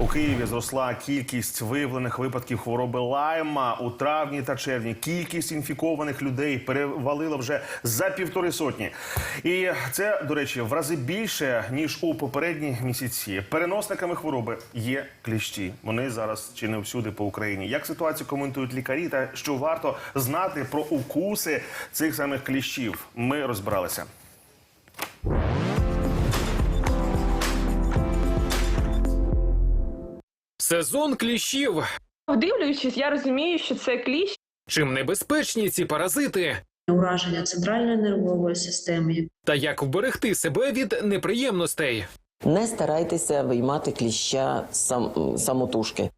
У Києві зросла кількість виявлених випадків хвороби лайма у травні та червні. Кількість інфікованих людей перевалила вже за півтори сотні. І це, до речі, в рази більше ніж у попередні місяці. Переносниками хвороби є кліщі. Вони зараз чи не всюди по Україні. Як ситуацію коментують лікарі, та що варто знати про укуси цих самих кліщів? Ми розбиралися. Сезон кліщів. Вдивлюючись, я розумію, що це кліщ. Чим небезпечні ці паразити? ураження центральної нервової системи, Та як вберегти себе від неприємностей? Не старайтеся виймати кліща сам, самотужки.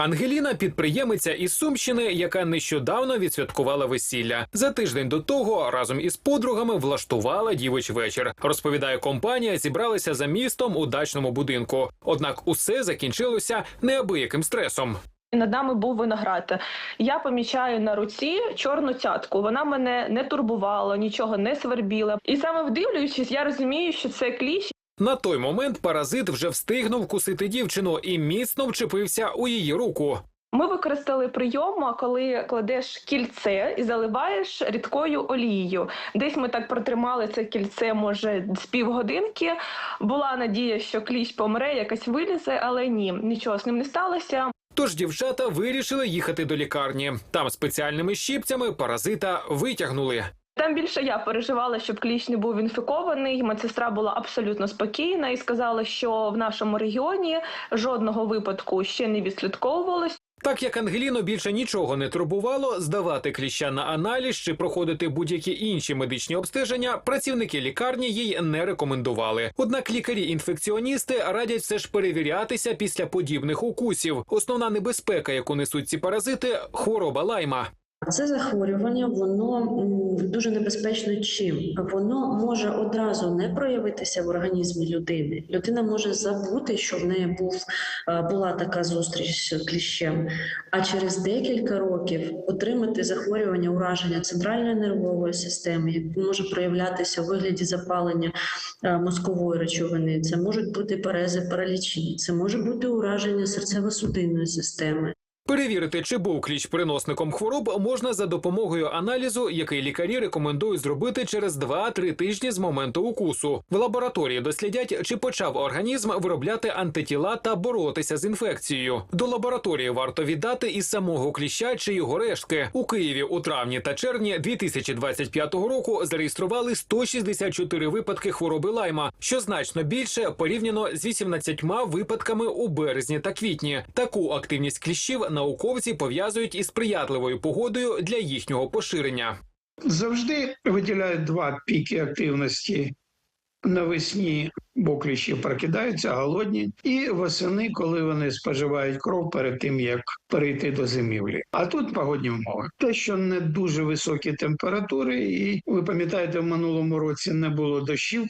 Ангеліна підприємиця із Сумщини, яка нещодавно відсвяткувала весілля. За тиждень до того разом із подругами влаштувала дівич вечір. Розповідає, компанія зібралася за містом у дачному будинку. Однак усе закінчилося неабияким стресом. Над нами був виноград. Я помічаю на руці чорну цятку. Вона мене не турбувала, нічого не свербіла. І саме вдивлюючись, я розумію, що це кліщ. На той момент паразит вже встигнув кусити дівчину і міцно вчепився у її руку. Ми використали прийом, коли кладеш кільце і заливаєш рідкою олією. Десь ми так протримали це кільце, може, з півгодинки. Була надія, що кліщ помре, якась вилізе, але ні, нічого з ним не сталося. Тож дівчата вирішили їхати до лікарні. Там спеціальними щіпцями паразита витягнули. Там більше я переживала, щоб кліщ не був інфікований. Медсестра була абсолютно спокійна і сказала, що в нашому регіоні жодного випадку ще не відслідковувалось. Так як Ангеліну більше нічого не турбувало, здавати кліща на аналіз чи проходити будь-які інші медичні обстеження, працівники лікарні їй не рекомендували. Однак лікарі-інфекціоністи радять все ж перевірятися після подібних укусів. Основна небезпека, яку несуть ці паразити хвороба лайма. Це захворювання, воно дуже небезпечно чим? Воно може одразу не проявитися в організмі людини. Людина може забути, що в неї був е, була така зустріч з кліщем, а через декілька років отримати захворювання ураження центральної нервової системи, яке може проявлятися у вигляді запалення е, мозкової речовини. Це можуть бути перези паралічі, це може бути ураження серцево-судинної системи. Перевірити, чи був кліщ переносником хвороб, можна за допомогою аналізу, який лікарі рекомендують зробити через 2-3 тижні з моменту укусу. В лабораторії дослідять, чи почав організм виробляти антитіла та боротися з інфекцією. До лабораторії варто віддати і самого кліща чи його рештки. У Києві у травні та червні 2025 року зареєстрували 164 випадки хвороби лайма, що значно більше порівняно з 18 випадками у березні та квітні. Таку активність кліщів науковці пов'язують із сприятливою погодою для їхнього поширення. завжди виділяють два піки активності навесні, бо кліщі прокидаються голодні, і восени, коли вони споживають кров перед тим, як перейти до зимівлі. А тут погодні умови. Те, що не дуже високі температури, і ви пам'ятаєте, в минулому році не було дощів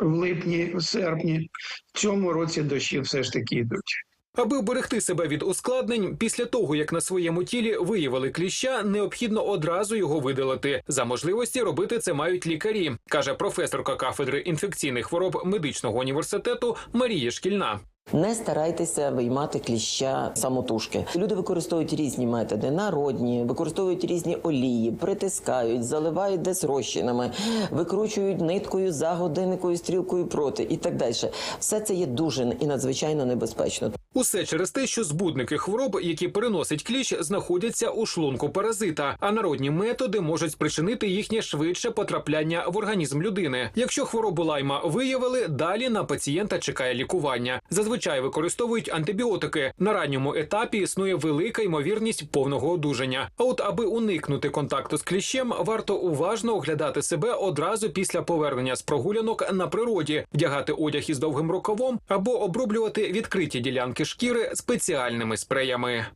в липні, в серпні. В цьому році дощі все ж таки йдуть. Аби вберегти себе від ускладнень, після того як на своєму тілі виявили кліща, необхідно одразу його видалити. За можливості робити це мають лікарі, каже професорка кафедри інфекційних хвороб медичного університету Марія Шкільна. Не старайтеся виймати кліща самотужки. Люди використовують різні методи, народні, використовують різні олії, притискають, заливають десь розчинами, викручують ниткою за годинникою, стрілкою проти і так далі. Все це є дуже і надзвичайно небезпечно. Усе через те, що збудники хвороб, які переносить кліщ, знаходяться у шлунку паразита, а народні методи можуть спричинити їхнє швидше потрапляння в організм людини. Якщо хворобу лайма виявили, далі на пацієнта чекає лікування. Зазвичай використовують антибіотики. На ранньому етапі існує велика ймовірність повного одужання. А от аби уникнути контакту з кліщем, варто уважно оглядати себе одразу після повернення з прогулянок на природі, вдягати одяг із довгим рукавом або оброблювати відкриті ділянки шкіри спеціальними спреями.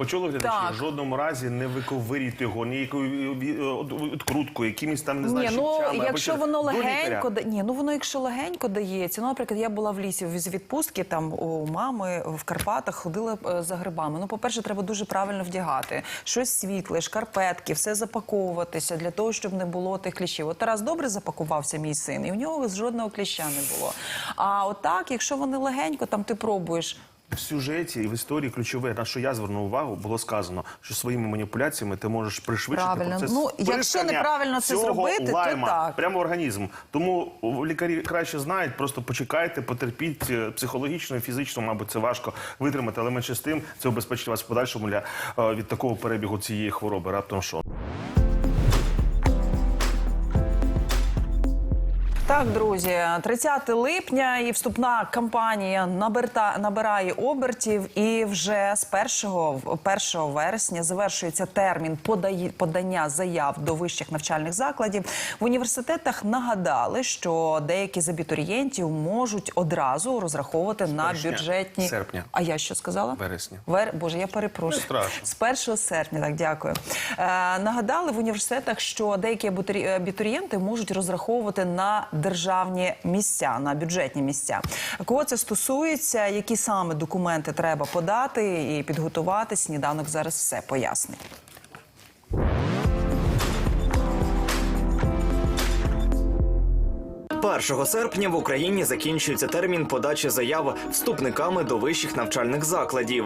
Почули глядачі, Так. в жодному разі не виковирюйте його ніякою от- відкруткою, якимись там не знаю, Ні, ну щипцями, або якщо ще- воно до лікаря. легенько да- ні, ну воно якщо легенько дається. Ну, наприклад, я була в лісі з відпустки там у мами в Карпатах, ходила е, за грибами. Ну, по-перше, треба дуже правильно вдягати. Щось світле, шкарпетки, все запаковуватися для того, щоб не було тих кліщів. От Тарас добре запакувався, мій син, і в нього жодного кліща не було. А отак, якщо вони легенько, там ти пробуєш. В сюжеті і в історії ключове, на що я звернув увагу, було сказано, що своїми маніпуляціями ти можеш пришвидшити Правильно. процес Ну, якщо неправильно це цього зробити, то так. прямо в організм. Тому лікарі краще знають, просто почекайте, потерпіть е, психологічно і фізично, мабуть, це важко витримати, але менше з тим це убезпечить вас в подальшому для е, від такого перебігу цієї хвороби. Раптом що. Так, друзі, 30 липня і вступна кампанія наберта, набирає обертів. І вже з 1, 1 вересня завершується термін подання заяв до вищих навчальних закладів. В університетах нагадали, що деякі з абітурієнтів можуть одразу розраховувати на бюджетні серпня. А я що сказала? Вересня. Вер... Боже, я перепрошую. З 1 серпня, так дякую. Е, нагадали в університетах, що деякі абітурі- абітурієнти можуть розраховувати на державні місця, на бюджетні місця. Кого це стосується, які саме документи треба подати і підготувати? Сніданок зараз все пояснить. 1 серпня в Україні закінчується термін подачі заяв вступниками до вищих навчальних закладів.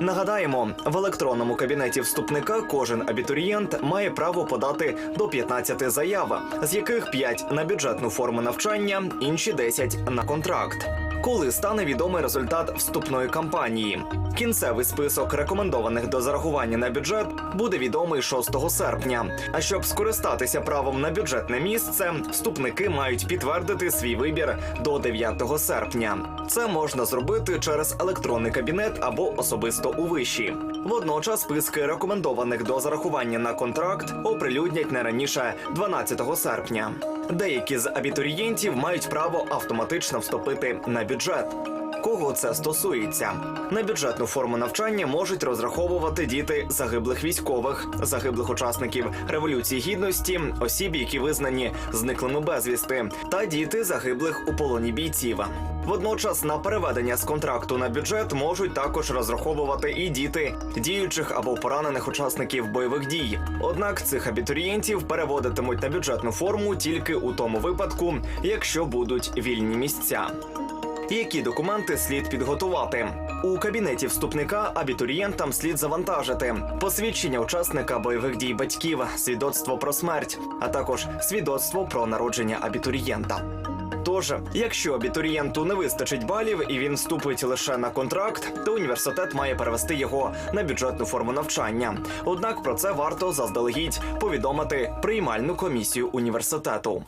Нагадаємо, в електронному кабінеті вступника кожен абітурієнт має право подати до 15 заяв, з яких 5 на бюджетну форму навчання, інші 10 на контракт. Коли стане відомий результат вступної кампанії, кінцевий список рекомендованих до зарахування на бюджет буде відомий 6 серпня. А щоб скористатися правом на бюджетне місце, вступники мають підтвердити свій вибір до 9 серпня. Це можна зробити через електронний кабінет або особисто у виші. Водночас списки рекомендованих до зарахування на контракт оприлюднять не раніше 12 серпня. Деякі з абітурієнтів мають право автоматично вступити на бюджет. Кого це стосується? На бюджетну форму навчання можуть розраховувати діти загиблих військових, загиблих учасників революції гідності, осіб, які визнані зниклими безвісти, та діти загиблих у полоні бійців. Водночас на переведення з контракту на бюджет можуть також розраховувати і діти діючих або поранених учасників бойових дій. Однак цих абітурієнтів переводитимуть на бюджетну форму тільки у тому випадку, якщо будуть вільні місця. Які документи слід підготувати? У кабінеті вступника абітурієнтам слід завантажити посвідчення учасника бойових дій батьків, свідоцтво про смерть, а також свідоцтво про народження абітурієнта. Тож, якщо абітурієнту не вистачить балів і він вступить лише на контракт, то університет має перевести його на бюджетну форму навчання. Однак про це варто заздалегідь повідомити приймальну комісію університету.